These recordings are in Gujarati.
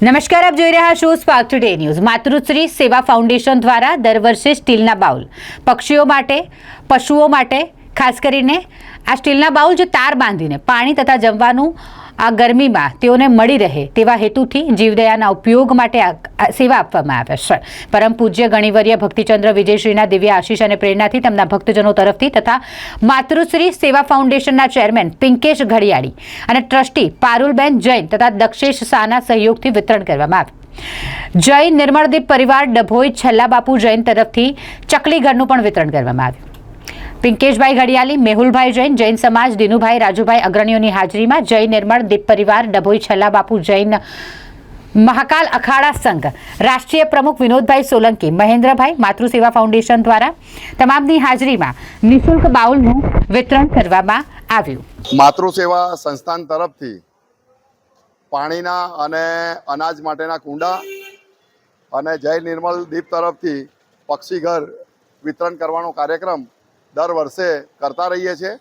નમસ્કાર, આપ જોઈ રહ્યા છો સ્પાર્ક ટુડે ન્યૂઝ માતૃશ્રી સેવા ફાઉન્ડેશન દ્વારા દર વર્ષે સ્ટીલના બાઉલ પક્ષીઓ માટે, પશુઓ માટે, ખાસ કરીને આ સ્ટીલના બાઉલ જે તાર બાંધીને પાણી તથા જમવાનું આ ગરમીમાં તેઓને મળી રહે તેવા હેતુથી જીવદયાના ઉપયોગ માટે સેવા આપવામાં આવે છે. પરમ પૂજ્ય ગણિવર્ય ભક્તિચંદ્ર વિજયશ્રીના દિવ્ય આશીષ અને પ્રેરણાથી તેમના ભક્તજનો તરફથી તથા માતૃશ્રી સેવા ફાઉન્ડેશનના ચેરમેન પિંકેશ ઘડિયાળી અને ટ્રસ્ટી પારુલબેન જૈન તથા દક્ષેશ શાહના સહયોગથી વિતરણ કરવામાં આવ્યું. જૈન નિર્મળદીપ પરિવાર ડભોઈ છેલ્લા બાપુ જૈન તરફથી ચકલી ઘરનું પણ વિતરણ કરવામાં આવ્યું. પિંકેશભાઈ ઘડિયાલી, મેહુલભાઈ જૈન જૈન સમાજ, દિનુભાઈ, રાજુભાઈ અગ્રણીઓની હાજરીમાં જૈન નિર્મળ, દીપ પરિવાર, ડભોઈ છલ્લા બાપુ જૈન મહાકાલ અખાડા સંઘ. રાષ્ટ્રીય પ્રમુખ વિનોદભાઈ સોલંકી, મહેન્દ્રભાઈ માતૃસેવા ફાઉન્ડેશન દ્વારા તમામની હાજરીમાં નિઃશુલ્ક બાઉલનું વિતરણ કરવામાં આવ્યું. માતૃસેવા સંસ્થાન તરફથી પાણીના અને અનાજ માટેના કુંડા અને જય નિર્મલ દીપ તરફથી પક્ષીઘર વિતરણ કરવાનો કાર્યક્રમ દર વર્ષે કરતા રહીએ છીએ.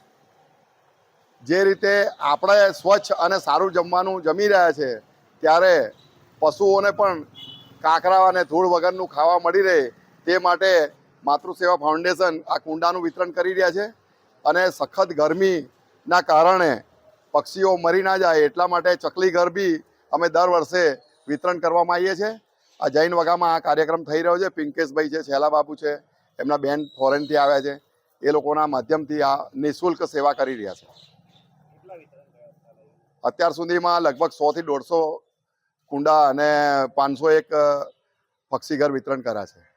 જે રીતે આપણે સ્વચ્છ અને સારું જમવાનું જમી રહ્યા છે, ત્યારે પશુઓને પણ કાંકરા અને ધૂળ વગરનું ખાવા મળી રહે તે માટે માતૃસેવા ફાઉન્ડેશન આ કુંડાનું વિતરણ કરી રહ્યા છે અને સખત ગરમીના કારણે પક્ષીઓ મરી ના જાય એટલા માટે ચકલી ઘર બી અમે દર વર્ષે વિતરણ કરવામાં આવીએ છીએ. આ જૈન વગામાં આ કાર્યક્રમ થઈ રહ્યો છે. પિંકેશભાઈ છે, છેલા બાબુ છે, એમના બેન ફોરેનથી આવ્યા છે. એ લોકોના માધ્યમથી આ નિઃશુલ્ક સેવા કરી રહ્યા છે. અત્યાર સુધીમાં લગભગ સોથી દોઢસો કુંડા અને પાંચસો એક પક્ષીઘર વિતરણ કર્યા છે.